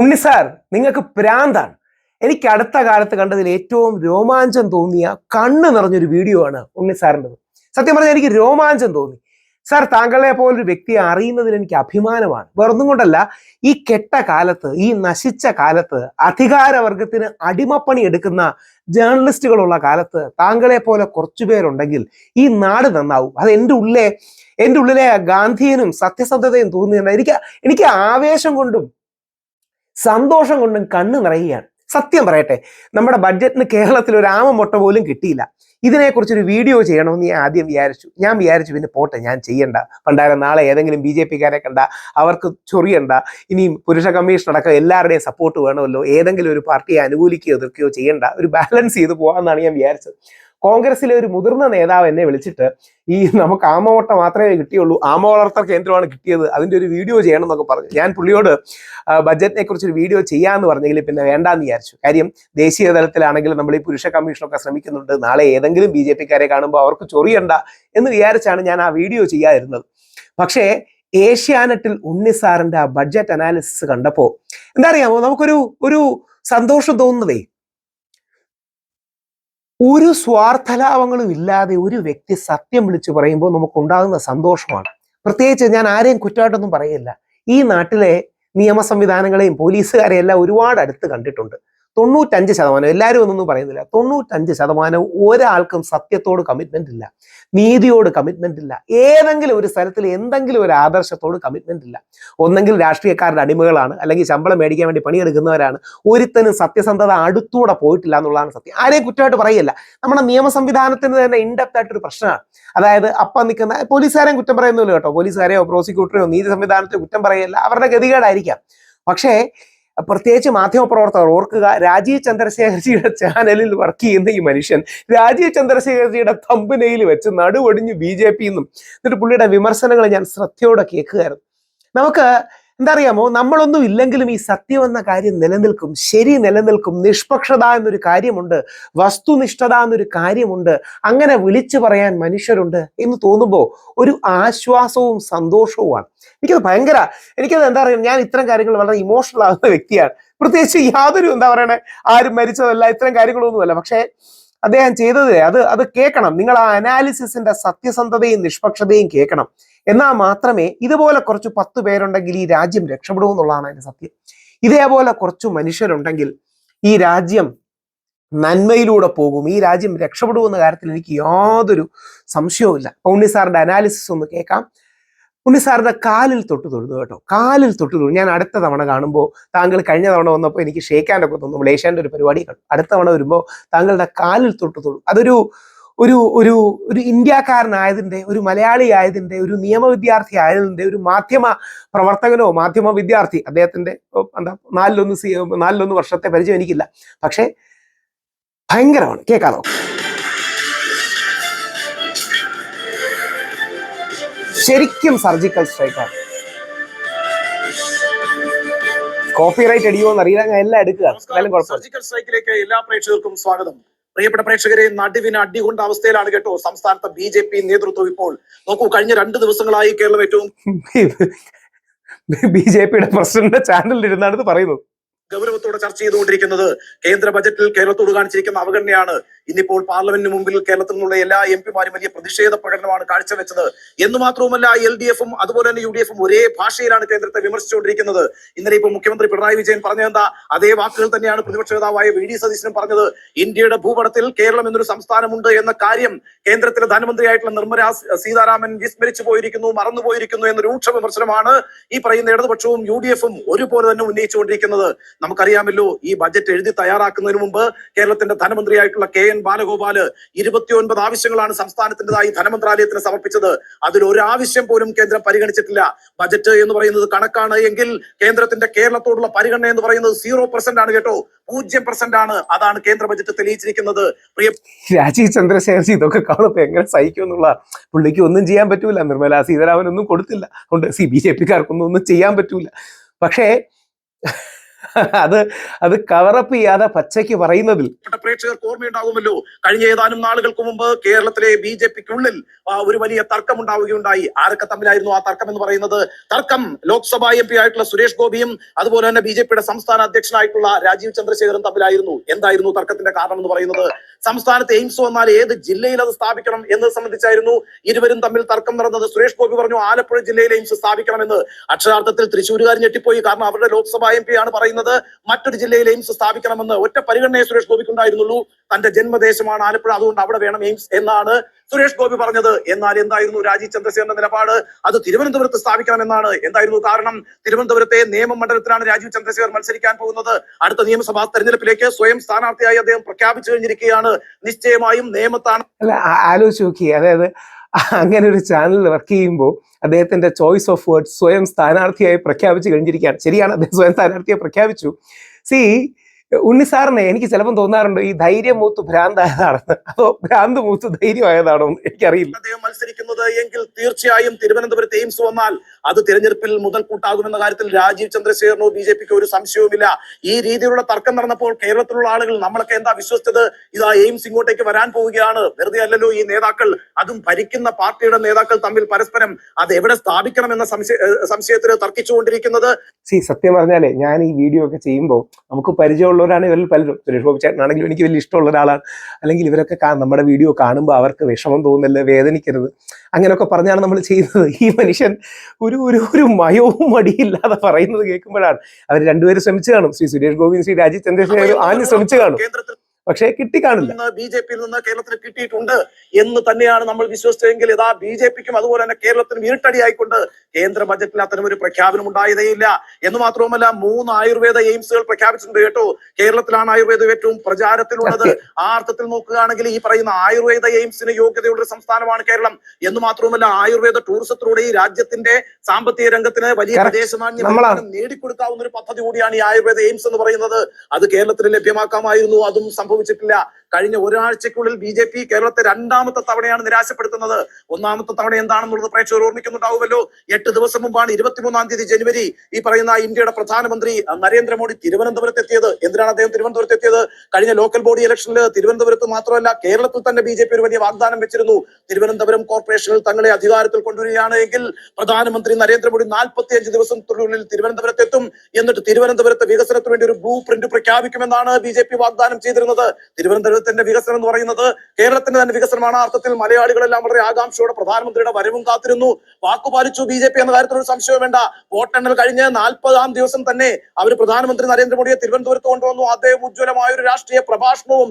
ഉണ്ണി sir നിങ്ങൾക്ക് പ്രാന്താണ്. എനിക്ക് അടുത്ത കാലത്ത് കണ്ടതിൽ ഏറ്റവും രോമാഞ്ചം തോന്നിയ കണ്ണ് നിറഞ്ഞൊരു വീഡിയോ ആണ് ഉണ്ണി സാറിന്റെത്. സത്യം പറഞ്ഞാൽ എനിക്ക് രോമാഞ്ചം തോന്നി. സാർ താങ്കളെ പോലൊരു വ്യക്തിയെ അറിയുന്നതിൽ എനിക്ക് അഭിമാനമാണ്. വേറൊന്നും കൊണ്ടല്ല ഈ കെട്ട കാലത്ത് ഈ നശിച്ച കാലത്ത് അധികാരവർഗത്തിന് അടിമപ്പണി എടുക്കുന്ന ജേർണലിസ്റ്റുകളുള്ള കാലത്ത് താങ്കളെ പോലെ കുറച്ചു പേരുണ്ടെങ്കിൽ ഈ നാട് നന്നാവും. അത് എന്റെ ഉള്ളിലെ എന്റെ ഉള്ളിലെ ഗാന്ധിയനും സത്യസന്ധതയും തോന്നുന്നുണ്ട് എനിക്ക് എനിക്ക് ആവേശം കൊണ്ടും സന്തോഷം കൊണ്ടും കണ്ണ് നിറയുകയാണ്. സത്യം പറയട്ടെ നമ്മുടെ ബഡ്ജറ്റിന് കേരളത്തിൽ ഒരു ആമ മുട്ട പോലും കിട്ടിയില്ല. ഇതിനെക്കുറിച്ചൊരു വീഡിയോ ചെയ്യണമെന്ന് ഞാൻ ആദ്യം വിചാരിച്ചു. ഞാൻ വിചാരിച്ചു പിന്നെ പോട്ടെ ഞാൻ ചെയ്യണ്ട. പണ്ടാരം നാളെ ഏതെങ്കിലും ബി ജെ പിക്കാരെ കണ്ട അവർക്ക് ചൊറിയണ്ട. ഇനിയും പുരുഷ കമ്മീഷൻ അടക്കം എല്ലാവരുടെയും സപ്പോർട്ട് വേണമല്ലോ. ഏതെങ്കിലും ഒരു പാർട്ടിയെ അനുകൂലിക്കുകയോ എതിർക്കുകയോ ചെയ്യണ്ട. ഒരു ബാലൻസ് ചെയ്ത് പോകാമെന്നാണ് ഞാൻ വിചാരിച്ചത്. കോൺഗ്രസിലെ ഒരു മുതിർന്ന നേതാവ് എന്നെ വിളിച്ചിട്ട് ഈ നമുക്ക് ആമവോട്ട മാത്രമേ കിട്ടിയുള്ളൂ ആമ വളർത്തൽ കേന്ദ്രമാണ് കിട്ടിയത് അതിന്റെ ഒരു വീഡിയോ ചെയ്യണം എന്നൊക്കെ പറഞ്ഞു. ഞാൻ പുള്ളിയോട് ബജറ്റിനെ ബഡ്ജറ്റിനെ കുറിച്ച് ഒരു വീഡിയോ ചെയ്യാമെന്ന് പറഞ്ഞെങ്കിൽ പിന്നെ വേണ്ടാന്ന് വിചാരിച്ചു. കാര്യം ദേശീയ തലത്തിലാണെങ്കിൽ നമ്മൾ ഈ പുരുഷ കമ്മീഷനൊക്കെ ശ്രമിക്കുന്നുണ്ട് നാളെ ഏതെങ്കിലും ബി ജെ പിക്കാരെ കാണുമ്പോൾ അവർക്ക് ചൊറിയണ്ട എന്ന് വിചാരിച്ചാണ് ഞാൻ ആ വീഡിയോ ചെയ്യാതിരുന്നത്. പക്ഷേ ഏഷ്യാനെറ്റിൽ ഉണ്ണി സാറിന്റെ ആ ബഡ്ജറ്റ് അനാലിസിസ് കണ്ടപ്പോൾ എന്താ അറിയാമോ? നമുക്കൊരു ഒരു സന്തോഷം തോന്നുന്നതേ ഒരു സ്വാർത്ഥലാഭങ്ങളും ഇല്ലാതെ ഒരു വ്യക്തി സത്യം വിളിച്ചു പറയുമ്പോൾ നമുക്കുണ്ടാകുന്ന സന്തോഷമാണ്. പ്രത്യേകിച്ച് ഞാൻ ആരെയും കുറ്റമായിട്ടൊന്നും പറയില്ല. ഈ നാട്ടിലെ നിയമ സംവിധാനങ്ങളെയും പോലീസുകാരെയും എല്ലാം ഒരുപാട് അടുത്ത് കണ്ടിട്ടുണ്ട്. തൊണ്ണൂറ്റഞ്ച് ശതമാനം എല്ലാവരും ഒന്നൊന്നും പറയുന്നില്ല. തൊണ്ണൂറ്റഞ്ച് ശതമാനം ഒരാൾക്കും സത്യത്തോട് കമ്മിറ്റ്മെന്റ് ഇല്ല. നീതിയോട് കമ്മിറ്റ്മെന്റ് ഇല്ല. ഏതെങ്കിലും ഒരു സ്ഥലത്തിൽ എന്തെങ്കിലും ഒരു ആദർശത്തോട് കമ്മിറ്റ്മെന്റ് ഇല്ല. ഒന്നെങ്കിൽ രാഷ്ട്രീയക്കാരുടെ അടിമകളാണ് അല്ലെങ്കിൽ ശമ്പളം മേടിക്കാൻ വേണ്ടി പണിയെടുക്കുന്നവരാണ്. ഒരുത്തനും സത്യസന്ധത അടുത്തൂടെ പോയിട്ടില്ല എന്നുള്ളതാണ് സത്യം. ആരെയും കുറ്റമായിട്ട് പറയില്ല. നമ്മുടെ നിയമ സംവിധാനത്തിന് തന്നെ ഇൻഡെപ്റ്റ് ആയിട്ടൊരു പ്രശ്നമാണ്. അതായത് അപ്പം നിൽക്കുന്ന പോലീസുകാരെയും കുറ്റം പറയുന്നില്ല കേട്ടോ. പോലീസുകാരെയോ പ്രോസിക്യൂട്ടറെയോ നീതി സംവിധാനത്തെ കുറ്റം പറയല്ല. അവരുടെ ഗതികേടായിരിക്കാം. പക്ഷേ പ്രത്യേകിച്ച് മാധ്യമപ്രവർത്തകർ ഓർക്കുക രാജീവ് ചന്ദ്രശേഖർജിയുടെ ചാനലിൽ വർക്ക് ചെയ്യുന്ന ഈ മനുഷ്യൻ രാജീവ് ചന്ദ്രശേഖർജിയുടെ തമ്പനയിൽ വെച്ച് നടുവൊടിഞ്ഞ് ബി ജെ പി എന്നും എന്നിട്ട് പുള്ളിയുടെ വിമർശനങ്ങൾ ഞാൻ ശ്രദ്ധയോടെ കേൾക്കുകയായിരുന്നു. നമുക്ക് എന്താ അറിയാമോ നമ്മളൊന്നും ഇല്ലെങ്കിലും ഈ സത്യം എന്ന കാര്യം നിലനിൽക്കും. ശരി നിലനിൽക്കും. നിഷ്പക്ഷത എന്നൊരു കാര്യമുണ്ട്. വസ്തുനിഷ്ഠത എന്നൊരു കാര്യമുണ്ട്. അങ്ങനെ വിളിച്ചു പറയാൻ മനുഷ്യരുണ്ട് എന്ന് തോന്നുമ്പോൾ ഒരു ആശ്വാസവും സന്തോഷവുമാണ്. എനിക്കത് ഭയങ്കര എനിക്കത് എന്താ പറയുക ഞാൻ ഇത്തരം കാര്യങ്ങൾ വളരെ ഇമോഷണൽ ആകുന്ന വ്യക്തിയാണ്. പ്രത്യേകിച്ച് യാതൊരു എന്താ പറയണേ ആരും മരിച്ചതല്ല ഇത്തരം കാര്യങ്ങളൊന്നുമല്ല. പക്ഷേ അദ്ദേഹം ചെയ്തത് അത് അത് കേൾക്കണം. നിങ്ങൾ ആ അനാലിസിസിന്റെ സത്യസന്ധതയും നിഷ്പക്ഷതയും കേൾക്കണം. എന്നാൽ മാത്രമേ ഇതുപോലെ കുറച്ച് പത്ത് പേരുണ്ടെങ്കിൽ ഈ രാജ്യം രക്ഷപ്പെടൂ എന്നുള്ളതാണ് അതിന്റെ സത്യം. ഇതേപോലെ കുറച്ച് മനുഷ്യരുണ്ടെങ്കിൽ ഈ രാജ്യം നന്മയിലൂടെ പോകും. ഈ രാജ്യം രക്ഷപ്പെടുമെന്ന കാര്യത്തിൽ എനിക്ക് യാതൊരു സംശയവുമില്ല. ഉണ്ണി സാറിന്റെ അനാലിസിസ് ഒന്ന് കേൾക്കാം. ഉണ്ണി സാറിന്റെ കാലിൽ തൊട്ട് തൊഴുതു കേട്ടോ. കാലിൽ തൊട്ട് തൊഴുതു. ഞാൻ അടുത്ത തവണ കാണുമ്പോൾ താങ്കൾ കഴിഞ്ഞ തവണ വന്നപ്പോൾ എനിക്ക് ഷേക്കാനൊക്കെ തോന്നുന്നു ലേശാന്റെ ഒരു പരിപാടി കണ്ടു. അടുത്ത തവണ വരുമ്പോൾ താങ്കളുടെ കാലിൽ തൊട്ട് തൊഴു അതൊരു ഒരു ഒരു ഒരു ഇന്ത്യക്കാരനായതിന്റെ ഒരു മലയാളി ആയതിന്റെ ഒരു നിയമ വിദ്യാർത്ഥി ആയതിന്റെ ഒരു മാധ്യമ പ്രവർത്തകനോ മാധ്യമ വിദ്യാർത്ഥി അദ്ദേഹത്തിന്റെ എന്താ നാലിലൊന്ന് സി നാലിലൊന്ന് വർഷത്തെ പരിചയം എനിക്കില്ല. പക്ഷേ ഭയങ്കരമാണ്. കേൾക്കാതോ ശരിക്കും സർജിക്കൽ സ്ട്രൈക്കാണ് കോപ്പിറൈറ്റ് അടിയോ എന്ന് അറിയില്ല. ഞാൻ എല്ലാം എടുക്കുക സർജിക്കൽ സ്ട്രൈക്കിലേക്ക് എല്ലാ പ്രേക്ഷകർക്കും സ്വാഗതം. പ്രിയപ്പെട്ട പ്രേക്ഷകരെ നടുവിന് അടി കൊണ്ട അവസ്ഥയിലാണ് കേട്ടോ സംസ്ഥാനത്തെ ബി ജെ പി നേതൃത്വം ഇപ്പോൾ. നോക്കൂ കഴിഞ്ഞ രണ്ട് ദിവസങ്ങളായി കേരളം ഏറ്റവും ബി ജെ പിയുടെ പ്രസിഡന്റ് ചാനലിൽ ഇരുന്നാണ് ഇത് പറയുന്നത്. ഗൗരവത്തോടെ ചർച്ച ചെയ്തുകൊണ്ടിരിക്കുന്നത്. കേന്ദ്ര ബജറ്റിൽ കേരളത്തോട് കാണിച്ചിരിക്കുന്ന അവഗണനയാണ് ഇന്നിപ്പോൾ പാർലമെന്റിന് മുമ്പിൽ കേരളത്തിൽ നിന്നുള്ള എല്ലാ എം പിമാരും വലിയ പ്രതിഷേധ പ്രകടനമാണ് കാഴ്ചവെച്ചത്. എന്ന് മാത്രവുമല്ല എൽ ഡി എഫും അതുപോലെ തന്നെ യു ഡി എഫും ഒരേ ഭാഷയിലാണ് കേന്ദ്രത്തെ വിമർശിച്ചുകൊണ്ടിരിക്കുന്നത്. ഇന്നലെ ഇപ്പോൾ മുഖ്യമന്ത്രി പിണറായി വിജയൻ പറഞ്ഞതെന്താ അതേ വാക്കുകൾ തന്നെയാണ് പ്രതിപക്ഷ നേതാവായ വി ഡി സതീശനും പറഞ്ഞത്. ഇന്ത്യയുടെ ഭൂപടത്തിൽ കേരളം എന്നൊരു സംസ്ഥാനമുണ്ട് എന്ന കാര്യം കേന്ദ്രത്തിലെ ധനമന്ത്രിയായിട്ടുള്ള നിർമ്മല സീതാരാമൻ വിസ്മരിച്ചു പോയിരിക്കുന്നു മറന്നുപോയിരിക്കുന്നു എന്ന രൂക്ഷ വിമർശനമാണ് ഈ പറയുന്ന ഇടതുപക്ഷവും യു ഡി എഫും ഒരുപോലെ തന്നെ ഉന്നയിച്ചുകൊണ്ടിരിക്കുന്നത്. നമുക്കറിയാമല്ലോ ഈ ബജറ്റ് എഴുതി തയ്യാറാക്കുന്നതിന് മുമ്പ് കേരളത്തിന്റെ ധനമന്ത്രിയായിട്ടുള്ള കെ എൻ ബാലഗോപാൽ ഇരുപത്തിയൊൻപത് ആവശ്യങ്ങളാണ് സംസ്ഥാനത്തിന്റെതായി ധനമന്ത്രാലയത്തിന് സമർപ്പിച്ചത്. അതിൽ ഒരു ആവശ്യം പോലും കേന്ദ്രം പരിഗണിച്ചിട്ടില്ല. ബജറ്റ് എന്ന് പറയുന്നത് കണക്കാണ്. എങ്കിൽ കേന്ദ്രത്തിന്റെ കേരളത്തോടുള്ള പരിഗണന എന്ന് പറയുന്നത് സീറോ പെർസെന്റ് ആണ് കേട്ടോ. പൂജ്യം പെർസെന്റ് ആണ്. അതാണ് കേന്ദ്ര ബജറ്റ് തെളിയിച്ചിരിക്കുന്നത്. പ്രിയ രാജീവ് ചന്ദ്രശേഖർജി ഇതൊക്കെ കാണുമ്പോൾ എങ്ങനെ സഹിക്കും എന്നുള്ള പുള്ളിക്ക് ഒന്നും ചെയ്യാൻ പറ്റൂല. നിർമ്മല സീതാരാമൻ ഒന്നും കൊടുത്തില്ല. അതുകൊണ്ട് സി ബി ജെ പിക്കാർക്കൊന്നും ഒന്നും ചെയ്യാൻ പറ്റൂല. പക്ഷേ അത് അത് കവറപ്പ് ചെയ്യാതെ പച്ചയ്ക്ക് പറയുന്നതിൽ. പ്രേക്ഷകർക്ക് ഓർമ്മയുണ്ടാകുമല്ലോ. കഴിഞ്ഞ ഏതാനും നാളുകൾക്ക് മുമ്പ് കേരളത്തിലെ ബി ജെ പിക്കുള്ളിൽ ഒരു വലിയ തർക്കം ഉണ്ടാവുകയുണ്ടായി ആരൊക്കെ തമ്മിലായിരുന്നു ആ തർക്കം എന്ന് പറയുന്നത്? തർക്കം ലോക്സഭാ എം പി ആയിട്ടുള്ള സുരേഷ് ഗോപിയും അതുപോലെ തന്നെ ബി ജെ പിയുടെ സംസ്ഥാന അധ്യക്ഷനായിട്ടുള്ള രാജീവ് ചന്ദ്രശേഖരൻ തമ്മിലായിരുന്നു. എന്തായിരുന്നു തർക്കത്തിന്റെ കാരണം എന്ന് പറയുന്നത്? സംസ്ഥാനത്ത് എയിംസ് വന്നാൽ ഏത് ജില്ലയിൽ അത് സ്ഥാപിക്കണം എന്നത് സംബന്ധിച്ചായിരുന്നു ഇരുവരും തമ്മിൽ തർക്കം നടന്നത്. സുരേഷ് ഗോപി പറഞ്ഞു ആലപ്പുഴ ജില്ലയിൽ എയിംസ് സ്ഥാപിക്കണമെന്ന്. അക്ഷരാർത്ഥത്തിൽ തൃശ്ശൂരുകാർ ഞെട്ടിപ്പോയി. കാരണം അവരുടെ ലോക്സഭാ എം ആണ് പറയുന്നത്. മറ്റൊരു ജില്ലയിൽ എയിംസ് സ്ഥാപിക്കണമെന്ന് ഒറ്റ പരിഗണനയെ സുരേഷ് ഗോപിക്ക് ഉണ്ടായിരുന്നുള്ളൂ. തന്റെ ജന്മദേശമാണ് ആലപ്പുഴ. അതുകൊണ്ട് അവിടെ വേണം എയിംസ് എന്നാണ് സുരേഷ് ഗോപി പറഞ്ഞത്. എന്നാൽ എന്തായിരുന്നു രാജീവ് ചന്ദ്രശേഖരന്റെ നിലപാട്? അത് തിരുവനന്തപുരത്ത് സ്ഥാപിക്കണമെന്നാണ്. എന്തായിരുന്നു കാരണം? തിരുവനന്തപുരത്തെ നിയമമണ്ഡലത്തിലാണ് രാജീവ് ചന്ദ്രശേഖർ മത്സരിക്കാൻ പോകുന്നത്. അടുത്ത നിയമസഭാ തെരഞ്ഞെടുപ്പിലേക്ക് സ്വയം സ്ഥാനാർത്ഥിയായി അദ്ദേഹം പ്രഖ്യാപിച്ചു കഴിഞ്ഞിരിക്കുകയാണ്. നിശ്ചയമായും നിയമത്താണ് അല്ല ആലോചിച്ച് നോക്കി അതായത് അങ്ങനെ ഒരു ചാനൽ വർക്ക് ചെയ്യുമ്പോൾ അദ്ദേഹത്തിന്റെ ചോയ്സ് ഓഫ് വേർഡ്സ് സ്വയം സ്ഥാനാർത്ഥിയായി പ്രഖ്യാപിച്ചു കഴിഞ്ഞിരിക്കുകയാണ്. ശരിയാണ് അദ്ദേഹം സ്വയം സ്ഥാനാർത്ഥിയായി പ്രഖ്യാപിച്ചു. സി ഉണ്ണിസാറിനെ എനിക്ക് ചിലപ്പം തോന്നാറുണ്ട് ഈ ധൈര്യം മൂത്ത് ഭ്രാന്തായതാണെന്ന്. അതോ ഭ്രാന്ത് മൂത്ത് ധൈര്യമായതാണോ എന്ന് എനിക്കറിയില്ല. അദ്ദേഹം മത്സരിക്കുന്നത് എങ്കിൽ തീർച്ചയായും തിരുവനന്തപുരത്ത് എയിംസ് വന്നാൽ അത് തിരഞ്ഞെടുപ്പിൽ മുതൽക്കൂട്ടാകുമെന്ന കാര്യത്തിൽ രാജീവ് ചന്ദ്രശേഖരനോ ബി ജെ പിക്ക് ഒരു സംശയവുമില്ല. ഈ രീതിയിലുള്ള തർക്കം നടന്നപ്പോൾ കേരളത്തിലുള്ള ആളുകൾ നമ്മളൊക്കെ എന്താ വിശ്വസിച്ചത്? ഇതാ എയിംസ് ഇങ്ങോട്ടേക്ക് വരാൻ പോവുകയാണ്. വെറുതെ അല്ലല്ലോ ഈ നേതാക്കൾ. അതും ഭരിക്കുന്ന പാർട്ടിയുടെ നേതാക്കൾ തമ്മിൽ പരസ്പരം അത് എവിടെ സ്ഥാപിക്കണം എന്ന സംശയ സംശയത്തിൽ തർക്കിച്ചുകൊണ്ടിരിക്കുന്നത്? സി സത്യം പറഞ്ഞാലേ ഞാൻ ഈ വീഡിയോ ഒക്കെ ചെയ്യുമ്പോൾ നമുക്ക് പരിചയമുള്ളവരാണ് ഇവരിൽ പലരും. സുരേഷ് ഗോപി ചേട്ടനാണെങ്കിലും എനിക്ക് വലിയ ഇഷ്ടമുള്ള ഒരാളാണ്. അല്ലെങ്കിൽ ഇവരൊക്കെ നമ്മുടെ വീഡിയോ കാണുമ്പോൾ അവർക്ക് വിഷമം തോന്നില്ല വേദനിക്കരുത്. അങ്ങനെയൊക്കെ പറഞ്ഞാണ് നമ്മൾ ചെയ്യുന്നത്. ഈ മനുഷ്യൻ ഒരു ഒരു ഒരു മയവും മടിയില്ലാതെ പറയുന്നത് കേൾക്കുമ്പോഴാണ്. അവർ രണ്ടുപേരും ശ്രമിച്ചു കാണും. ശ്രീ സുരേഷ് ഗോപിയും ശ്രീ രാജീവ് ചന്ദ്രശേഖരും ആദ്യം ശ്രമിച്ചു കാണും. പക്ഷേ കിട്ടിക്കാണില്ല. ബി ജെ പിയിൽ നിന്ന് കേരളത്തിന് കിട്ടിയിട്ടുണ്ട് എന്ന് തന്നെയാണ് നമ്മൾ വിശ്വസിച്ചതെങ്കിൽ ഇതാ ബി ജെ പിക്കും അതുപോലെ തന്നെ കേരളത്തിനും ഇരുട്ടടിയായിക്കൊണ്ട് കേന്ദ്ര ബജറ്റിൽ അത്തരം ഒരു പ്രഖ്യാപനം ഉണ്ടായതേയില്ല. എന്ന് മാത്രവുമല്ല മൂന്ന് ആയുർവേദ എയിംസുകൾ പ്രഖ്യാപിച്ചിട്ടുണ്ട് കേട്ടോ. കേരളത്തിലാണ് ആയുർവേദം ഏറ്റവും പ്രചാരത്തിലുള്ളത്. ആ അർത്ഥത്തിൽ നോക്കുകയാണെങ്കിൽ ഈ പറയുന്ന ആയുർവേദ എയിംസിന് യോഗ്യതയുള്ള ഒരു സംസ്ഥാനമാണ് കേരളം. എന്ന് മാത്രവുമല്ല ആയുർവേദ ടൂറിസത്തിലൂടെ ഈ രാജ്യത്തിന്റെ സാമ്പത്തിക രംഗത്തിന് വലിയ പ്രദേശമാണ്. നേടിക്കൊടുക്കാവുന്ന ഒരു പദ്ധതി കൂടിയാണ് ഈ ആയുർവേദ എയിംസ് എന്ന് പറയുന്നത്. അത് കേരളത്തിന് ലഭ്യമാക്കാമായിരുന്നു. അതും സംഭവിച്ചിട്ടില്ല കഴിഞ്ഞ ഒരാഴ്ചക്കുള്ളിൽ ബി ജെ പി കേരളത്തെ രണ്ടാമത്തെ തവണയാണ് നിരാശപ്പെടുത്തുന്നത്. ഒന്നാമത്തെ തവണ എന്താണെന്നുള്ളത് പ്രേക്ഷകർ ഓർമ്മിക്കുന്നുണ്ടാവുമല്ലോ. എട്ട് ദിവസം മുമ്പാണ് ഇരുപത്തിമൂന്നാം തീയതി ജനുവരി ഈ പറയുന്ന ഇന്ത്യയുടെ പ്രധാനമന്ത്രി നരേന്ദ്രമോദി തിരുവനന്തപുരത്ത് എത്തിയത്. എന്തിനാണ് അദ്ദേഹം തിരുവനന്തപുരത്ത് എത്തിയത്? കഴിഞ്ഞ ലോക്കൽ ബോഡി ഇലക്ഷനിൽ തിരുവനന്തപുരത്ത് മാത്രമല്ല കേരളത്തിൽ തന്നെ ബി ഒരു വലിയ വാഗ്ദാനം വെച്ചിരുന്നു. തിരുവനന്തപുരം കോർപ്പറേഷനിൽ തങ്ങളെ അധികാരത്തിൽ കൊണ്ടുവരികയാണ് എങ്കിൽ പ്രധാനമന്ത്രി നരേന്ദ്രമോദി നാൽപ്പത്തി അഞ്ച് ദിവസത്തിനുള്ളിൽ തിരുവനന്തപുരത്ത് എത്തും എന്നിട്ട് തിരുവനന്തപുരത്ത് വികസനത്തിന് വേണ്ടി ഒരു ബ്ലൂ പ്രിന്റ് പ്രഖ്യാപിക്കുമെന്നാണ് ബി ജെ പി വാഗ്ദാനം ചെയ്തിരുന്നത്. തിരുവനന്തപുരത്തിന്റെ വികസനം എന്ന് പറയുന്നത് കേരളത്തിന്റെ തന്നെ വികസനമാണ്. അർത്ഥത്തിൽ മലയാളികളെല്ലാം വളരെ ആകാംക്ഷയോടെ പ്രധാനമന്ത്രിയുടെ വരവും കാത്തിരുന്നു. വാക്കുപാലിച്ചു ബി ജെ പി എന്ന കാര്യത്തിൽ ഒരു സംശയവും വേണ്ട. വോട്ടെണ്ണൽ കഴിഞ്ഞ് നാൽപ്പതാം ദിവസം തന്നെ അവർ പ്രധാനമന്ത്രി നരേന്ദ്രമോദിയെ തിരുവനന്തപുരത്ത് കൊണ്ടുവന്നു. അദ്ദേഹം ഉജ്ജ്വലമായ ഒരു രാഷ്ട്രീയ പ്രഭാഷണവും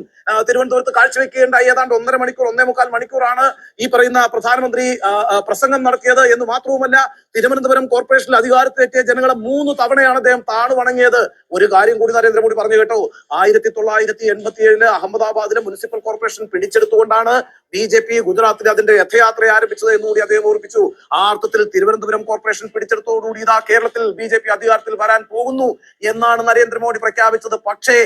തിരുവനന്തപുരത്ത് കാഴ്ചവെക്കുകയുണ്ടായി. ഏതാണ്ട് ഒന്നര മണിക്കൂർ ഒന്നേ മുക്കാൽ മണിക്കൂറാണ് ഈ പറയുന്ന പ്രധാനമന്ത്രി പ്രസംഗം നടത്തിയത് എന്ന് മാത്രവുമല്ല തിരുവനന്തപുരം കോർപ്പറേഷനിൽ അധികാരത്തിലെത്തിയ ജനങ്ങളെ മൂന്ന് തവണയാണ് അദ്ദേഹം താണു വണങ്ങിയത് ഒരു കാര്യം കൂടി നരേന്ദ്രമോദി പറഞ്ഞു കേട്ടോ. ആയിരത്തി തൊള്ളായിരത്തി എൺപത്തി ഏഴിൽ അഹമ്മദാബാദിലെ മുനിസിപ്പൽ കോർപ്പറേഷൻ പിടിച്ചെടുത്തുകൊണ്ടാണ് ബി ജെ പി ഗുജറാത്തിൽ അതിന്റെ രഥയാത്ര ആരംഭിച്ചത് എന്നുകൂടി അദ്ദേഹം ഓർപ്പിച്ചു ആ അർത്ഥത്തിൽ തിരുവനന്തപുരം കോർപ്പറേഷൻ പിടിച്ചെടുത്തോടുകൂടി ഇതാ കേരളത്തിൽ ബി ജെ പി അധികാരത്തിൽ വരാൻ പോകുന്നു എന്നാണ് നരേന്ദ്രമോദി പ്രഖ്യാപിച്ചത്. പക്ഷേ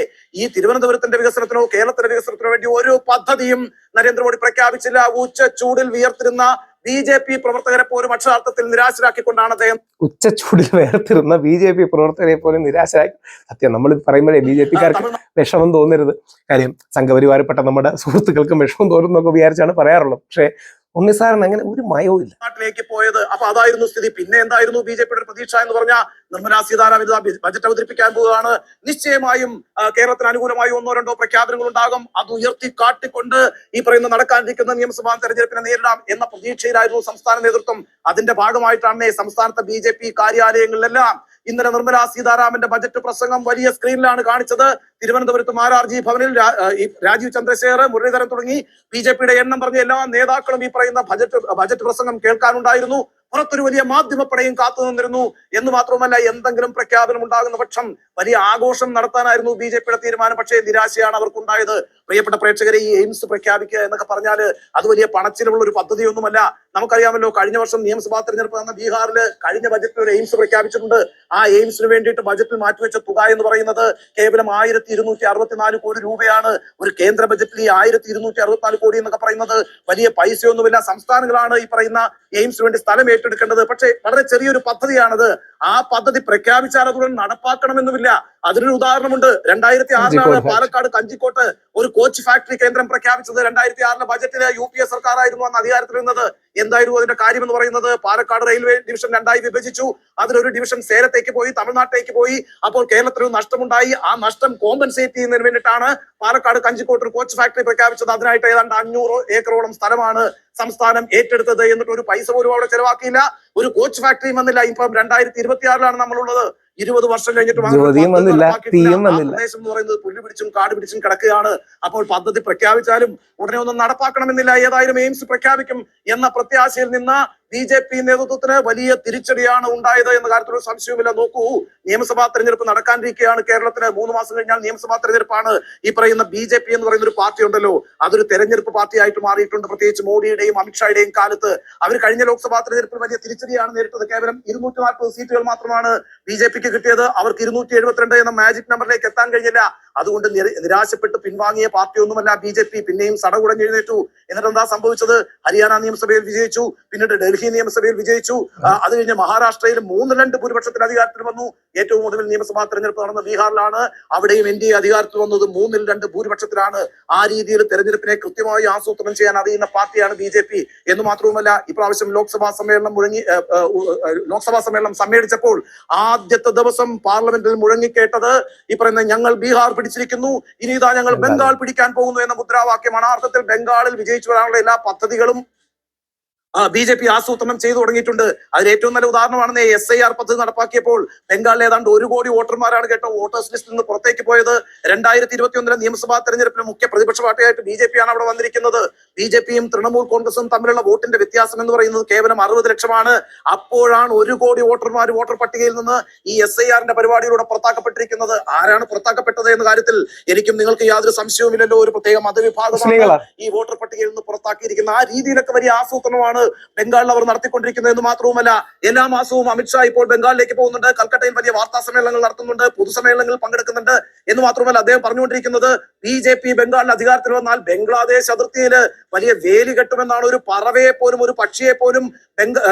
ഈ തിരുവനന്തപുരത്തിന്റെ വികസനത്തിനോ കേരളത്തിന്റെ വികസനത്തിനോ വേണ്ടി ഒരു പദ്ധതിയും നരേന്ദ്രമോദി പ്രഖ്യാപിച്ചില്ല. ഉച്ച ചൂടിൽ വിയർത്തിരുന്ന ബി ജെ പി പ്രവർത്തകരെ പോലും അക്ഷരാർത്ഥത്തിൽ നിരാശരാക്കിക്കൊണ്ടാണ് അദ്ദേഹം ഉച്ചച്ചൂടിൽ വേർതിരുന്ന ബി ജെ പി പ്രവർത്തകരെ പോലും നിരാശരാക്കി. സത്യം നമ്മൾ പറയുമ്പോഴേ ബി ജെ പിക്കാർക്ക് വിഷമം തോന്നരുത്. കാര്യം സംഘപരിവാരപ്പെട്ട നമ്മുടെ സുഹൃത്തുക്കൾക്കും വിഷമം തോന്നുന്നൊക്കെ വിചാരിച്ചാണ് പറയാറുള്ളത്. പക്ഷേ ഉണ്ണിസാറിന് അങ്ങനെ ഒരു മയവും ഇല്ല. നാട്ടിലേക്ക് പോയത്. അപ്പൊ അതായിരുന്നു സ്ഥിതി. പിന്നെ എന്തായിരുന്നു ബി ജെ പിയുടെ പ്രതീക്ഷ എന്ന് പറഞ്ഞ നിർമ്മലാ സീതാരാമൻ ബജറ്റ് അവതരിപ്പിക്കാൻ പോവുകയാണ്. നിശ്ചയമായും കേരളത്തിന് അനുകൂലമായി ഒന്നോ രണ്ടോ പ്രഖ്യാപനങ്ങൾ ഉണ്ടാകും അത് ഉയർത്തി കാട്ടിക്കൊണ്ട് ഈ പറയുന്ന നടക്കാനിരിക്കുന്ന നിയമസഭാ തെരഞ്ഞെടുപ്പിനെ നേരിടാം എന്ന പ്രതീക്ഷയിലായിരുന്നു സംസ്ഥാന നേതൃത്വം. അതിന്റെ ഭാഗമായിട്ടാണ് സംസ്ഥാനത്തെ ബി കാര്യാലയങ്ങളിലെല്ലാം ഇന്നലെ നിർമ്മലാ സീതാരാമന്റെ ബജറ്റ് പ്രസംഗം വലിയ സ്ക്രീനിലാണ് കാണിച്ചത്. തിരുവനന്തപുരത്ത് മാരാർജി ഭവനിൽ രാജീവ് ചന്ദ്രശേഖർ മുരളീധരൻ തുടങ്ങി. ബി എണ്ണം പറഞ്ഞ എല്ലാ നേതാക്കളും ഈ പറയുന്ന ബജറ്റ് ബജറ്റ് പ്രസംഗം കേൾക്കാനുണ്ടായിരുന്നു. പുറത്തൊരു വലിയ മാധ്യമപ്പടയും കാത്തു നിന്നിരുന്നു. എന്ന് മാത്രമല്ല എന്തെങ്കിലും പ്രഖ്യാപനം ഉണ്ടാകുന്ന പക്ഷം വലിയ ആഘോഷം നടത്താനായിരുന്നു ബി ജെ പിയുടെ തീരുമാനം. പക്ഷേ നിരാശയാണ് അവർക്കുണ്ടായത്. പ്രിയപ്പെട്ട പ്രേക്ഷകരെ ഈ എയിംസ് പ്രഖ്യാപിക്കുക എന്നൊക്കെ പറഞ്ഞാൽ അത് വലിയ പണച്ചിലുള്ള ഒരു പദ്ധതിയൊന്നുമല്ല. നമുക്കറിയാമല്ലോ കഴിഞ്ഞ വർഷം നിയമസഭാ തെരഞ്ഞെടുപ്പ് നടന്ന ബീഹാറിൽ കഴിഞ്ഞ ബജറ്റിൽ ഒരു എയിംസ് പ്രഖ്യാപിച്ചിട്ടുണ്ട്. ആ എയിംസിന് വേണ്ടിയിട്ട് ബജറ്റിൽ മാറ്റിവെച്ച തുക എന്ന് പറയുന്നത് കേവലം ആയിരത്തി ഇരുന്നൂറ്റി അറുപത്തിനാല് കോടി രൂപയാണ്. ഒരു കേന്ദ്ര ബജറ്റിൽ ഈ ആയിരത്തി ഇരുന്നൂറ്റി അറുപത്തിനാല് കോടി എന്നൊക്കെ പറയുന്നത് വലിയ പൈസയൊന്നുമില്ല. സംസ്ഥാനങ്ങളാണ് ഈ പറയുന്ന എയിംസിന് വേണ്ടി സ്ഥലം ഏറ്റെടുക്കേണ്ടത്. പക്ഷേ വളരെ ചെറിയൊരു പദ്ധതിയാണത്. ആ പദ്ധതി പ്രഖ്യാപിച്ചാൽ അതുടൻ നടപ്പാക്കണമെന്നുമില്ല. അതിനൊരു ഉദാഹരണമുണ്ട്. രണ്ടായിരത്തി ആറിലാണ് പാലക്കാട് കഞ്ചിക്കോട്ട് ഒരു കോച്ച് ഫാക്ടറി കേന്ദ്രം പ്രഖ്യാപിച്ചത്. രണ്ടായിരത്തി ആറിലെ ബജറ്റിലെ യു പി എ സർക്കാരായിരുന്നു അന്ന് അധികാരത്തിൽ നിന്നത്. എന്തായിരുന്നു അതിന്റെ കാര്യം എന്ന് പറയുന്നത്? പാലക്കാട് റെയിൽവേ ഡിവിഷൻ രണ്ടായി വിഭജിച്ചു. അതിലൊരു ഡിവിഷൻ സേലത്തേക്ക് പോയി തമിഴ്നാട്ടിലേക്ക് പോയി. അപ്പോൾ കേരളത്തിൽ ഒരു നഷ്ടമുണ്ടായി. ആ നഷ്ടം കോമ്പൻസേറ്റ് ചെയ്യുന്നതിന് വേണ്ടിയിട്ടാണ് പാലക്കാട് കഞ്ചിക്കോട്ട് ഒരു കോച്ച് ഫാക്ടറി പ്രഖ്യാപിച്ചത്. അതിനായിട്ട് ഏതാണ്ട് അഞ്ഞൂറ് ഏക്കറോളം സ്ഥലമാണ് സംസ്ഥാനം ഏറ്റെടുത്തത്. എന്നിട്ട് ഒരു പൈസ പോലും അവിടെ ചെലവാക്കിയില്ല. ഒരു കോച്ച് ഫാക്ടറിയും വന്നില്ല. ഇപ്പം രണ്ടായിരത്തി ഇരുപത്തി ആറിലാണ് നമ്മളുള്ളത്. ഇരുപത് വർഷം കഴിഞ്ഞിട്ട് ജ്യോതിയും വന്നില്ല. തീയും വന്നില്ല. പ്രദേശം എന്ന് പറയുന്നത് പുല്ല് പിടിച്ചും കാട് പിടിച്ചും കിടക്കുകയാണ്. അപ്പോൾ പദ്ധതി പ്രഖ്യാപിച്ചാലും ഉടനെ ഒന്നും നടപ്പാക്കണമെന്നില്ല. ഏതായാലും എയിംസ് പ്രഖ്യാപിക്കും എന്ന പ്രത്യാശയിൽ നിന്ന് ബി ജെ പി നേതൃത്വത്തിന് വലിയ തിരിച്ചടിയാണ് ഉണ്ടായത് എന്ന കാര്യത്തിൽ ഒരു സംശയവുമില്ല. നോക്കൂ നിയമസഭാ തെരഞ്ഞെടുപ്പ് നടക്കാനിരിക്കുകയാണ് കേരളത്തിന്. മൂന്ന് മാസം കഴിഞ്ഞാൽ നിയമസഭാ തെരഞ്ഞെടുപ്പാണ് ഈ പറയുന്ന ബി ജെ പി എന്ന് പറയുന്ന ഒരു പാർട്ടി ഉണ്ടല്ലോ. അതൊരു തെരഞ്ഞെടുപ്പ് പാർട്ടിയായിട്ട് മാറിയിട്ടുണ്ട്. പ്രത്യേകിച്ച് മോഡിയുടെയും അമിത്ഷായുടെയും കാലത്ത്. അവർ കഴിഞ്ഞ ലോക്സഭാ തെരഞ്ഞെടുപ്പിൽ വലിയ തിരിച്ചടിയാണ് നേരിട്ടത്. കേവലം ഇരുന്നൂറ്റി നാൽപ്പത് സീറ്റുകൾ മാത്രമാണ് ബി ജെ പിക്ക് കിട്ടിയത് അവർക്ക് ഇരുന്നൂറ്റി എഴുപത്തിരണ്ട് എന്ന മാജിക് നമ്പറിലേക്ക് എത്താൻ കഴിഞ്ഞില്ല. അതുകൊണ്ട് നിരാശപ്പെട്ട് പിൻവാങ്ങിയ പാർട്ടിയൊന്നുമല്ല ബി ജെ പി. പിന്നെയും സടകുടഞ്ഞെഴുന്നേറ്റു എന്നിട്ട് എന്താ സംഭവിച്ചത്? ഹരിയാന നിയമസഭയിൽ വിജയിച്ചു. പിന്നീട് ഡൽഹി നിയമസഭയിൽ വിജയിച്ചു. അത് കഴിഞ്ഞ് മഹാരാഷ്ട്രയിൽ മൂന്ന് രണ്ട് ഭൂരിപക്ഷത്തിൽ അധികാരത്തിൽ വന്നു. ഏറ്റവും ഒടുവിൽ നിയമസഭാ തെരഞ്ഞെടുപ്പ് നടന്ന ബീഹാറിലാണ്. അവിടെയും എൻ ഡി എ അധികാരത്തിൽ വന്നത് മൂന്നിൽ രണ്ട് ഭൂരിപക്ഷത്തിലാണ്. ആ രീതിയിൽ തെരഞ്ഞെടുപ്പിനെ കൃത്യമായി ആസൂത്രണം ചെയ്യാൻ അറിയുന്ന പാർട്ടിയാണ് ബി ജെ പി. എന്ന് മാത്രവുമല്ല ഇപ്രാവശ്യം ലോക്സഭാ സമ്മേളനം മുഴങ്ങി ലോക്സഭാ സമ്മേളനം സമ്മേളിച്ചപ്പോൾ ആദ്യത്തെ ദിവസം പാർലമെന്റിൽ മുഴങ്ങിക്കേട്ടത് ഈ പറയുന്ന ഞങ്ങൾ ബീഹാർ പിടിച്ചിരിക്കുന്നു. ഇനി ഇതാ ഞങ്ങൾ ബംഗാൾ പിടിക്കാൻ പോകുന്നു എന്ന മുദ്രാവാക്യമാണ്. അർത്ഥത്തിൽ ബംഗാളിൽ വിജയിച്ചു വരാനുള്ള എല്ലാ പദ്ധതികളും ബി ജെ പി ആസൂത്രണം ചെയ്തു തുടങ്ങിയിട്ടുണ്ട്. അതിൽ ഏറ്റവും നല്ല ഉദാഹരണമാണ് എസ് ഐ ആർ പദ്ധതി നടപ്പാക്കിയപ്പോൾ ബംഗാളിൽ ഏതാണ്ട് ഒരു കോടി വോട്ടർമാരാണ് കേട്ടോ വോട്ടേഴ്സ് ലിസ്റ്റിൽ നിന്ന് പുറത്തേക്ക് പോയത്. രണ്ടായിരത്തി ഇരുപത്തി ഒന്നിലെ നിയമസഭാ തെരഞ്ഞെടുപ്പിലെ മുഖ്യ പ്രതിപക്ഷ പാർട്ടിയായിട്ട് ബി ജെ പി ആണ് അവിടെ വന്നിരിക്കുന്നത്. ബി ജെ പിയും തൃണമൂൽ കോൺഗ്രസും തമ്മിലുള്ള വോട്ടിന്റെ വ്യത്യാസം എന്ന് പറയുന്നത് കേവലം അറുപത് ലക്ഷമാണ്. അപ്പോഴാണ് ഒരു കോടി വോട്ടർമാർ വോട്ടർ പട്ടികയിൽ നിന്ന് ഈ എസ് ഐ ആറിന്റെ പരിപാടിയിലൂടെ പുറത്താക്കപ്പെട്ടിരിക്കുന്നത്. ആരാണ് പുറത്താക്കപ്പെട്ടത് എന്ന കാര്യത്തിൽ എനിക്കും നിങ്ങൾക്ക് യാതൊരു സംശയവുമില്ലല്ലോ. ഒരു പ്രത്യേക മതവിഭാഗമാണ് ഈ വോട്ടർ പട്ടികയിൽ നിന്ന് പുറത്താക്കിയിരിക്കുന്ന ആ രീതിയിലൊക്കെ വലിയ ആസൂത്രണമാണ് ബംഗാളിൽ അവർ നടത്തിക്കൊണ്ടിരിക്കുന്നത് എന്ന് മാത്രവുമല്ല എല്ലാ മാസവും അമിത്ഷാ ഇപ്പോൾ ബംഗാളിലേക്ക് പോകുന്നുണ്ട് കൽക്കട്ടയിൽ വലിയ വാർത്താ സമ്മേളനങ്ങൾ നടത്തുന്നുണ്ട് പൊതുസമ്മേളനങ്ങളിൽ പങ്കെടുക്കുന്നുണ്ട് എന്ന് മാത്രമല്ല അദ്ദേഹം പറഞ്ഞുകൊണ്ടിരിക്കുന്നത് ബി ജെ പി ബംഗാളിൽ അധികാരത്തിൽ വന്നാൽ ബംഗ്ലാദേശ് അതിർത്തിയിൽ വലിയ വേലി കെട്ടുമെന്നാണ് ഒരു പറവയെ പോലും ഒരു പക്ഷിയെ പോലും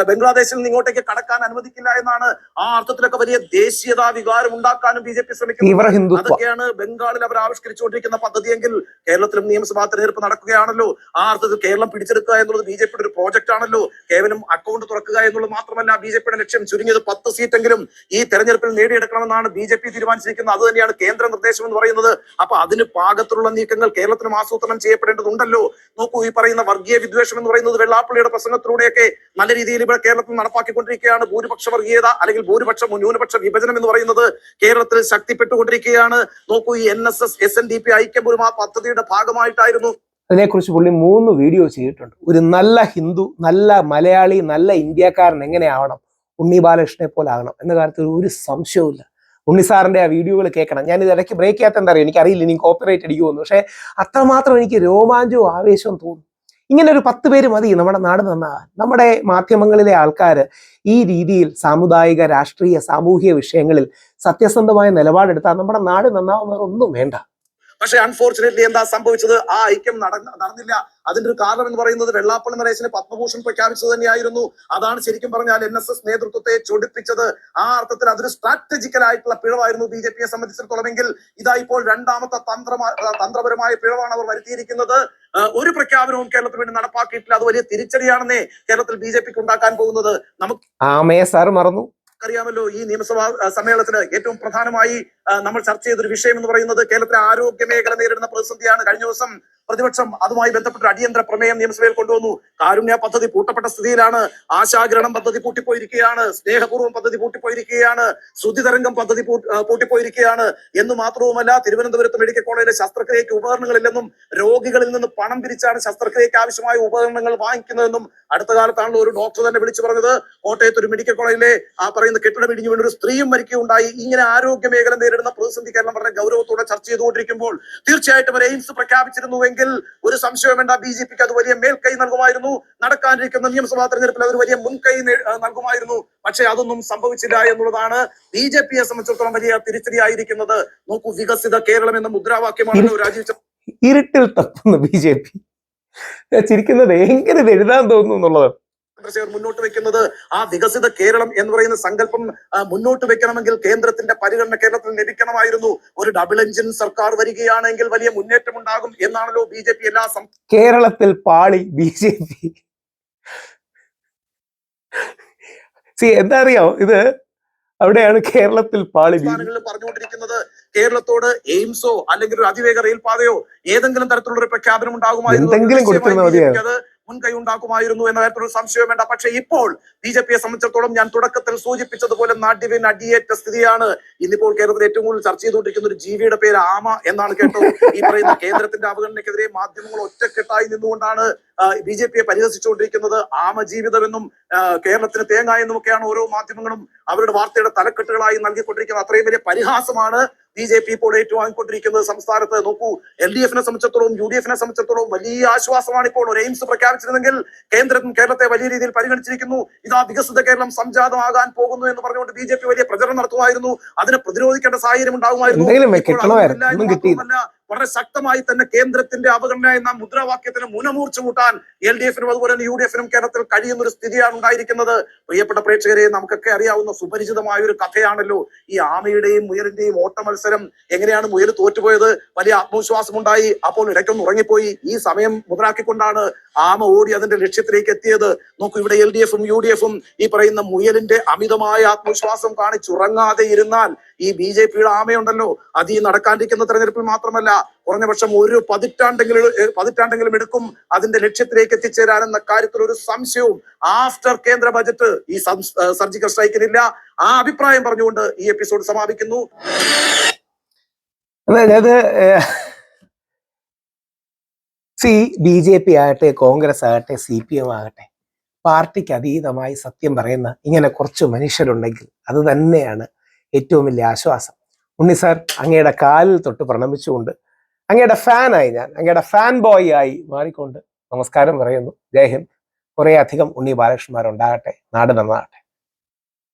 ബംഗ്ലാദേശിൽ നിന്ന് ഇങ്ങോട്ടേക്ക് കടക്കാൻ അനുവദിക്കില്ല എന്നാണ് ആ അർത്ഥത്തിലൊക്കെ വലിയ ദേശീയതാ വികാരം ഉണ്ടാക്കാനും ബി ജെ പി ശ്രമിക്കുന്നത്. അതൊക്കെയാണ് ബംഗാളിൽ അവർ ആവിഷ്കരിച്ചുകൊണ്ടിരിക്കുന്ന പദ്ധതിയെങ്കിൽ കേരളത്തിലും നിയമസഭാ തെരഞ്ഞെടുപ്പ് നടക്കുകയാണല്ലോ. ആ അർത്ഥത്തിൽ കേരളം പിടിച്ചെടുക്കുക എന്നുള്ളത് ബി ജെ പിയുടെ ഒരു പ്രോജക്റ്റ് ആണല്ലോ കേവലം അക്കൗണ്ട് തുറക്കുക എന്നുള്ളത് മാത്രമല്ല ബി ലക്ഷ്യം ചുരുങ്ങിയത് പത്ത് സീറ്റെങ്കിലും ഈ തെരഞ്ഞെടുപ്പിൽ നേടിയെടുക്കണമെന്നാണ് ബി ജെ പി തീരുമാനിച്ചിരിക്കുന്നത്. അത് തന്നെയാണ് കേന്ദ്ര നിർദ്ദേശം എന്ന് പറയുന്നത്. അപ്പൊ അതിന് പാകത്തിലുള്ള നീക്കങ്ങൾ കേരളത്തിനും ആസൂത്രണം ചെയ്യപ്പെടേണ്ടതുണ്ടല്ലോ. നോക്കൂ ഈ പറയുന്ന വർഗീയ വിദ്വേഷം എന്ന് പറയുന്നത് വെള്ളാപ്പള്ളിയുടെ പ്രസംഗത്തിലൂടെയൊക്കെ നല്ല രീതിയിൽ ഇവിടെ കേരളത്തിൽ നടപ്പാക്കിക്കൊണ്ടിരിക്കുകയാണ്. ഭൂരിപക്ഷ വർഗീയത അല്ലെങ്കിൽ ഭൂരിപക്ഷ ന്യൂനപക്ഷ വിഭജനം എന്ന് പറയുന്നത് കേരളത്തിൽ ശക്തിപ്പെട്ടുകൊണ്ടിരിക്കുകയാണ്. നോക്കൂ ഈ N S S S N D P ഐക്യം ഒരു പദ്ധതിയുടെ ഭാഗമായിട്ടായിരുന്നു അതിനെക്കുറിച്ച് പുള്ളി മൂന്ന് വീഡിയോ ചെയ്തിട്ടുണ്ട്. ഒരു നല്ല ഹിന്ദു നല്ല മലയാളി നല്ല ഇന്ത്യക്കാരൻ എങ്ങനെയാവണം? ഉണ്ണി ബാലകൃഷ്ണനെ പോലെ ആകണം എന്ന കാര്യത്തിൽ ഒരു സംശയവുമില്ല. ഉണ്ണി സാറിന്റെ ആ വീഡിയോകൾ കേൾക്കണം. ഞാൻ ഇത് ഇടയ്ക്ക് ബ്രേക്ക് ചെയ്യാത്ത എന്താ അറിയോ? എനിക്കറിയില്ല ഇനി കോപ്പറേറ്റ് അടിക്കുമെന്ന് പക്ഷേ അത്രമാത്രം എനിക്ക് രോമാഞ്ചവും ആവേശവും തോന്നും. ഇങ്ങനെ ഒരു പത്ത് പേര് മതി നമ്മുടെ നാട് നന്നാകാൻ. നമ്മുടെ മാധ്യമങ്ങളിലെ ആൾക്കാർ ഈ രീതിയിൽ സാമുദായിക രാഷ്ട്രീയ സാമൂഹിക വിഷയങ്ങളിൽ സത്യസന്ധമായ നിലപാടെടുത്താൽ നമ്മുടെ നാട് നന്നാവുന്നവരൊന്നും വേണ്ട. പക്ഷെ അൺഫോർച്ചുനേറ്റ്ലി എന്താ സംഭവിച്ചത്? ആ ഐക്യം നടന്ന നടന്നില്ല. അതിന്റെ ഒരു കാരണം എന്ന് പറയുന്നത് വെള്ളാപ്പള്ളി നരേശന് പത്മഭൂഷൺ പ്രഖ്യാപിച്ചത് തന്നെയായിരുന്നു. അതാണ് ശരിക്കും പറഞ്ഞാൽ എൻ എസ് എസ് നേതൃത്വത്തെ ചൊടിപ്പിച്ചത്. ആ അർത്ഥത്തിൽ അതൊരു സ്ട്രാറ്റജിക്കൽ ആയിട്ടുള്ള പിഴവായിരുന്നു ബി ജെ പിയെ സംബന്ധിച്ചിടത്തോളമെങ്കിൽ. ഇതാ ഇപ്പോൾ രണ്ടാമത്തെ തന്ത്രമായ തന്ത്രപരമായ പിഴവാണ് അവർ വരുത്തിയിരിക്കുന്നത്. ഒരു പ്രഖ്യാപനവും കേരളത്തിന് വേണ്ടി നടപ്പാക്കിയിട്ടില്ല. അത് വലിയ തിരിച്ചടിയാണെന്നേ കേരളത്തിൽ ബി ജെ പിക്ക് ഉണ്ടാക്കാൻ പോകുന്നത്. നമുക്ക് ആമയെ സാർ മറന്നു. അറിയാമല്ലോ ഈ നിയമസഭാ സമ്മേളനത്തിന് ഏറ്റവും പ്രധാനമായി നമ്മൾ ചർച്ച ചെയ്ത ഒരു വിഷയം എന്ന് പറയുന്നത് കേരളത്തിലെ ആരോഗ്യ മേഖല നേരിടുന്ന പ്രതിസന്ധിയാണ്. കഴിഞ്ഞ ദിവസം പ്രതിപക്ഷം അതുമായി ബന്ധപ്പെട്ട അടിയന്തര പ്രമേയം നിയമസഭയിൽ കൊണ്ടുവന്നു. കാരുണ്യ പദ്ധതി പൂട്ടപ്പെട്ട സ്ഥിതിയിലാണ്. ആശാഗ്രഹണം പദ്ധതി പൂട്ടിപ്പോയിരിക്കുകയാണ്. സ്നേഹപൂർവം പദ്ധതി പൂട്ടിപ്പോയിരിക്കുകയാണ്. ശുദ്ധിതരംഗം പദ്ധതി പൂട്ടിപ്പോയിരിക്കുകയാണ്. എന്ന് മാത്രവുമല്ല തിരുവനന്തപുരത്ത് മെഡിക്കൽ കോളേജിലെ ശസ്ത്രക്രിയയ്ക്ക് ഉപകരണങ്ങളില്ലെന്നും രോഗികളിൽ നിന്ന് പണം പിരിച്ചാണ് ശസ്ത്രക്രിയയ്ക്ക് ആവശ്യമായ ഉപകരണങ്ങൾ വാങ്ങിക്കുന്നതെന്നും അടുത്ത കാലത്താണല്ലോ ഒരു ഡോക്ടർ തന്നെ വിളിച്ചു പറഞ്ഞത്. കോട്ടയത്ത് ഒരു മെഡിക്കൽ കോളേജിലെ ആ പറയുന്ന കെട്ടിടം ഇടിഞ്ഞു വീണ് ഒരു സ്ത്രീയും മരിക്കുകയുണ്ടായി. ഇങ്ങനെ ആരോഗ്യ മേഖല നേരിടുന്ന പ്രതിസന്ധി കേരളം വളരെ ഗൗരവത്തോടെ ചർച്ച ചെയ്തുകൊണ്ടിരിക്കുമ്പോൾ തീർച്ചയായിട്ടും ഒരു എയിംസ് പ്രഖ്യാപിച്ചിരുന്നുവെങ്കിൽ ഒരു സംശയം വേണ്ട. ബി ജെ പിക്ക് അത് വലിയ മേൽക്കൈ നൽകുമായിരുന്നു. നടക്കാനിരിക്കുന്ന നിയമസഭാ തെരഞ്ഞെടുപ്പിൽ അതൊരു വലിയ മുൻകൈ നൽകുമായിരുന്നു. പക്ഷെ അതൊന്നും സംഭവിച്ചില്ല എന്നുള്ളതാണ് ബി ജെ പിയെ സംബന്ധിച്ചിടത്തോളം വലിയ തിരിച്ചടിയായിരിക്കുന്നത്. നോക്കൂ വികസിത കേരളം എന്ന മുദ്രാവാക്യമാണ് രാജീവ് ഇരുട്ടിൽ തപ്പുന്നു ബി ജെ പി. ചിരിക്കുന്നത് എങ്ങനെ എഴുതാൻ തോന്നുന്നു എന്നുള്ളത് ചന്ദ്രശേഖർ മുന്നോട്ട് വെക്കുന്നത് ആ വികസിത കേരളം എന്ന് പറയുന്ന സങ്കല്പം മുന്നോട്ട് വെക്കണമെങ്കിൽ കേന്ദ്രത്തിന്റെ പരിഗണന കേരളത്തിൽ ലഭിക്കണമായിരുന്നു. ഒരു ഡബിൾ എഞ്ചിൻ സർക്കാർ വരികയാണെങ്കിൽ വലിയ മുന്നേറ്റം ഉണ്ടാകും എന്നാണല്ലോ ബി ജെ പി എല്ലാ കേരളത്തിൽ പാളി ബി ജെ പി. സി എന്താ അറിയോ ഇത് അവിടെയാണ് കേരളത്തിൽ പാളി പറഞ്ഞുകൊണ്ടിരിക്കുന്നത് കേരളത്തോട് എയിംസോ അല്ലെങ്കിൽ ഒരു അതിവേഗ റെയിൽപാതയോ ഏതെങ്കിലും തരത്തിലുള്ള ഒരു പ്രഖ്യാപനം ഉണ്ടാകുമായിരുന്നു എന്തെങ്കിലും കൊടുത്തിരുന്ന മതിയായിരുന്നു. മുൻകൈ ഉണ്ടാക്കുമായിരുന്നു എന്ന കാര്യത്തിലൊരു സംശയം വേണ്ട. പക്ഷേ ഇപ്പോൾ ബി ജെ പിയെ സംബന്ധിച്ചിടത്തോളം ഞാൻ തുടക്കത്തിൽ സൂചിപ്പിച്ചതുപോലെ നാട്യവിൻ അടിയേറ്റ സ്ഥിതിയാണ്. ഇന്നിപ്പോൾ കേരളത്തിൽ ഏറ്റവും കൂടുതൽ ചർച്ച ചെയ്തുകൊണ്ടിരിക്കുന്ന ഒരു ജീവിയുടെ പേര് ആമ എന്നാണ് കേട്ടോ ഈ പറയുന്ന കേന്ദ്രത്തിന്റെ അവഗണനയ്ക്കെതിരെ മാധ്യമങ്ങൾ ഒറ്റക്കെട്ടായി നിന്നുകൊണ്ടാണ് ബി ജെ പിയെ പരിഹസിച്ചുകൊണ്ടിരിക്കുന്നത് ആമജീവിതമെന്നും കേരളത്തിന് തേങ്ങ എന്നുമൊക്കെയാണ് ഓരോ മാധ്യമങ്ങളും അവരുടെ വാർത്തയുടെ തലക്കെട്ടുകളായി നൽകിക്കൊണ്ടിരിക്കുന്നത്. അത്രയും വലിയ പരിഹാസമാണ് ബി ജെ പി ഇപ്പോൾ ഏറ്റുവാങ്ങിക്കൊണ്ടിരിക്കുന്നത് സംസ്ഥാനത്ത്. നോക്കൂ എൽ ഡി എഫിനെ സംബന്ധിച്ചിടത്തോളം യു ഡി എഫിനെ സംബന്ധിച്ചിടത്തോളം വലിയ ആശ്വാസമാണ് ഇപ്പോൾ ഒരു എയിംസ് പ്രഖ്യാപിച്ചിരുന്നെങ്കിൽ കേന്ദ്രം കേരളത്തെ വലിയ രീതിയിൽ പരിഗണിച്ചിരിക്കുന്നു. ഇതാ വികസിത കേരളം സംജാതമാകാൻ പോകുന്നു എന്ന് പറഞ്ഞുകൊണ്ട് ബി ജെ പി വലിയ പ്രചരണം നടത്തുമായിരുന്നു. അതിനെ പ്രതിരോധിക്കേണ്ട സാഹചര്യം ഉണ്ടാകുമായിരുന്നു. വളരെ ശക്തമായി തന്നെ കേന്ദ്രത്തിന്റെ അവഗണന എന്ന മുദ്രാവാക്യത്തിന് മുനമൂർച്ച കൂട്ടാൻ എൽ ഡി എഫിനും അതുപോലെ തന്നെ യു ഡി എഫിനും കേരളത്തിൽ കഴിയുന്ന ഒരു സ്ഥിതിയാണ് ഉണ്ടായിരിക്കുന്നത്. പ്രിയപ്പെട്ട പ്രേക്ഷകരെ നമുക്കൊക്കെ അറിയാവുന്ന സുപരിചിതമായ ഒരു കഥയാണല്ലോ ഈ ആമയുടെയും മുയലിന്റെയും ഓട്ട മത്സരം എങ്ങനെയാണ് മുയൽ തോറ്റുപോയത്? വലിയ ആത്മവിശ്വാസം ഉണ്ടായി അപ്പോൾ ഇടയ്ക്കൊന്ന് ഉറങ്ങിപ്പോയി. ഈ സമയം മുതലാക്കിക്കൊണ്ടാണ് ആമ ഓടി അതിന്റെ ലക്ഷ്യത്തിലേക്ക് എത്തിയത്. നോക്കൂ ഇവിടെ എൽ ഡി എഫും യു ഡി എഫും ഈ പറയുന്ന മുയലിന്റെ അമിതമായ ആത്മവിശ്വാസം കാണിച്ചുറങ്ങാതെ ഇരുന്നാൽ ഈ ബി ജെ പിയുടെ ആമയുണ്ടല്ലോ. അത് ഈ നടക്കാണ്ടിരിക്കുന്ന തെരഞ്ഞെടുപ്പിൽ മാത്രമല്ല കുറഞ്ഞ പക്ഷം ഒരു പതിറ്റാണ്ടെങ്കിലും പതിറ്റാണ്ടെങ്കിലും എടുക്കും അതിന്റെ ലക്ഷ്യത്തിലേക്ക് എത്തിച്ചേരാനെന്ന കാര്യത്തിൽ ഒരു സംശയവും ആഫ്റ്റർ കേന്ദ്ര ബജറ്റ് ഈ സർജിക്കൽ സ്ട്രൈക്കിനില്ല. ആ അഭിപ്രായം പറഞ്ഞുകൊണ്ട് ഈ എപ്പിസോഡ് സമാപിക്കുന്നു. സി ബി ജെ പി ആകട്ടെ കോൺഗ്രസ് ആകട്ടെ സി പി എം ആകട്ടെ പാർട്ടിക്ക് അതീതമായി സത്യം പറയുന്ന ഇങ്ങനെ കുറച്ച് മനുഷ്യരുണ്ടെങ്കിൽ അത് തന്നെയാണ് ഏറ്റവും വലിയ ആശ്വാസം. ഉണ്ണി സാർ അങ്ങയുടെ കാലിൽ തൊട്ട് പ്രണമിച്ചുകൊണ്ട് അങ്ങയുടെ ഫാനായി ഞാൻ അങ്ങയുടെ ഫാൻ ബോയ് ആയി മാറിക്കൊണ്ട് നമസ്കാരം പറയുന്നു. ജയഹിന്ദ് കുറേ അധികം ഉണ്ണി ബാലകൃഷ്ണന്മാരുണ്ടാകട്ടെ. നാട് നന്നാകട്ടെ.